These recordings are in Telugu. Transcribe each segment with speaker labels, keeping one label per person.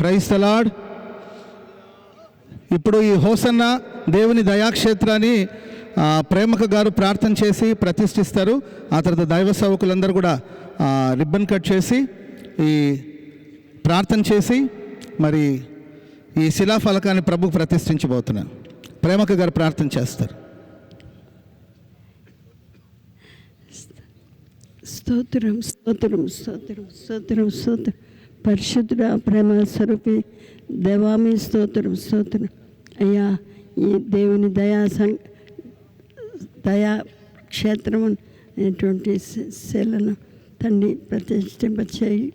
Speaker 1: క్రైస్తలాడ్ ఇప్పుడు ఈ హోసన్న దేవుని దయాక్షేత్రాన్ని ప్రేమక గారు ప్రార్థన చేసి ప్రతిష్ఠిస్తారు. ఆ తర్వాత దైవ సేవకులందరూ కూడా రిబ్బన్ కట్ చేసి ఈ ప్రార్థన చేసి మరి ఈ శిలాఫలకాన్ని ప్రభు ప్రతిష్ఠించబోతున్నారు. ప్రేమక గారు ప్రార్థన చేస్తారు.
Speaker 2: స్తోత్రం స్తోత్రం స్తోత్రం స్తోత్రం స్తోత్రం. పరిశుద్ధుడ ప్రేమ స్వరూపి దేవామి స్తోత్రం స్తోత్రం. అయ్యా ఈ దేవుని దయా సం దయా క్షేత్రం అనేటువంటి శిలను తండ్రి ప్రతిష్ఠింప చేయి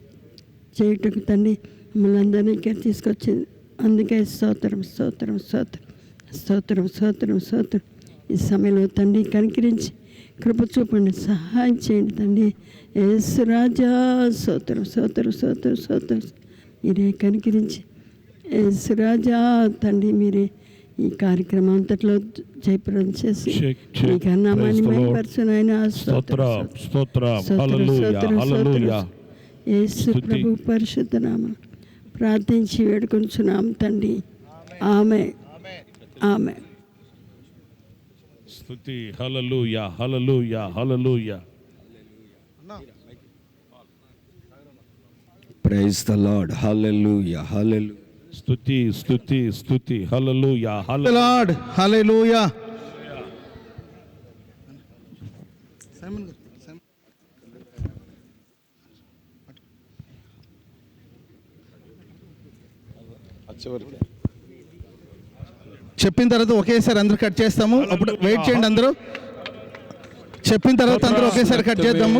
Speaker 2: చేయుటకు తండ్రి మమ్మల్ని అందరినీ ఇక్కడ తీసుకొచ్చింది అందుకే స్తోత్రం స్తోత్రం స్తోత్రం స్తోత్రం స్తోత్రం స్తోత్రం. ఈ సమయంలో తండ్రి కనికరించి కృప చూపండి సహాయం చేయండి తండ్రి. యేసు రాజా స్తోత్రం స్తోత్రం స్తోత్రం స్తోత్రం మీరే కనికరించి యేసు రాజా తండ్రి మీరే ఈ కార్యక్రమం అంతట్లో జయప్రదం చేసి. మీ ఆయన.
Speaker 3: స్తోత్రం స్తోత్రం
Speaker 2: స్తోత్రం. యేసు
Speaker 3: స్తుతి.
Speaker 2: ప్రభు పరిశుద్ధ నామం. ప్రార్థించి వేడుకొంచున్నాం తండ్రి. ఆమె ఆమె
Speaker 3: స్తుతి హల్లెలూయా హల్లెలూయా హల్లెలూయా.
Speaker 4: Praise the Lord. Hallelujah. Hallelujah.
Speaker 3: స్తుతి స్తుతి స్తుతి హల్లెలూయా హల్లెలూయా.
Speaker 1: లార్డ్ హల్లెలూయా చెప్పిన తర్వాత ఒకేసారి అందరూ కట్ చేస్తాము. అప్పుడు వెయిట్ చేయండి అందరూ. చెప్పిన తర్వాత అందరూ ఒకేసారి కట్ చేద్దాము.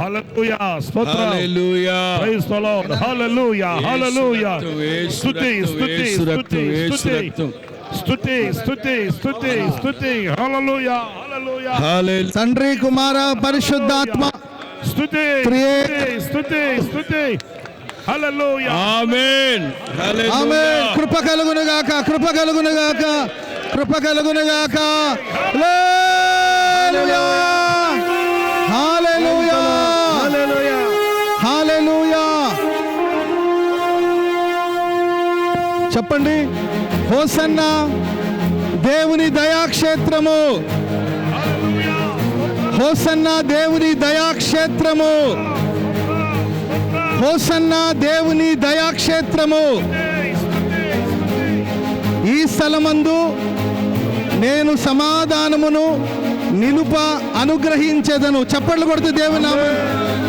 Speaker 3: హల్లెలూయా స్తోత్రం.
Speaker 4: Hallelujah.
Speaker 3: Praise the lord hallelujah hallelujah
Speaker 4: Yesu
Speaker 3: స్తుతి
Speaker 4: రక్తం,
Speaker 3: స్తుతి
Speaker 4: యేసు రక్తం,
Speaker 3: స్తుతి
Speaker 4: యేసు
Speaker 3: స్తుతి
Speaker 4: రక్తం.
Speaker 3: స్తుతి స్తుతి స్తుతి స్తుతి హల్లెలూయా హల్లెలూయా
Speaker 4: Hallelujah.
Speaker 1: తండ్రి కుమార పరిశుద్ధాత్మ
Speaker 3: స్తుతి స్తుతి స్తుతి
Speaker 1: కృప కలుగును గాక కృప కలుగును గాక కృప కలుగును గాక హల్లెలూయా హల్లెలూయా హల్లెలూయా చెప్పండి. హోసన్న దేవుని దయాక్షేత్రము. హోసన్న దేవుని దయాక్షేత్రము. హోసన్న దేవుని దయాక్షేత్రము. ఈ స్థలమందు నేను సమాధానమును నిలుప అనుగ్రహించేదను. చప్పట్లు కొడుతూ దేవుని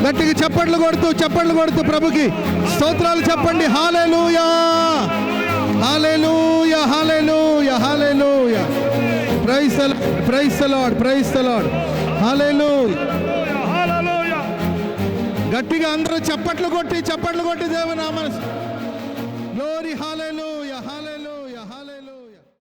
Speaker 1: గట్టికి చప్పట్లు కొడుతూ చప్పట్లు కొడుతూ ప్రభుకి స్తోత్రాలు చెప్పండి. Hallelujah! Hallelujah! Hallelujah! Hallelujah! Praise praise lord praise lord hallelujah గట్టిగా అందరూ చప్పట్లు కొట్టి చప్పట్లు కొట్టి దేవుని నామ. Glory hallelujah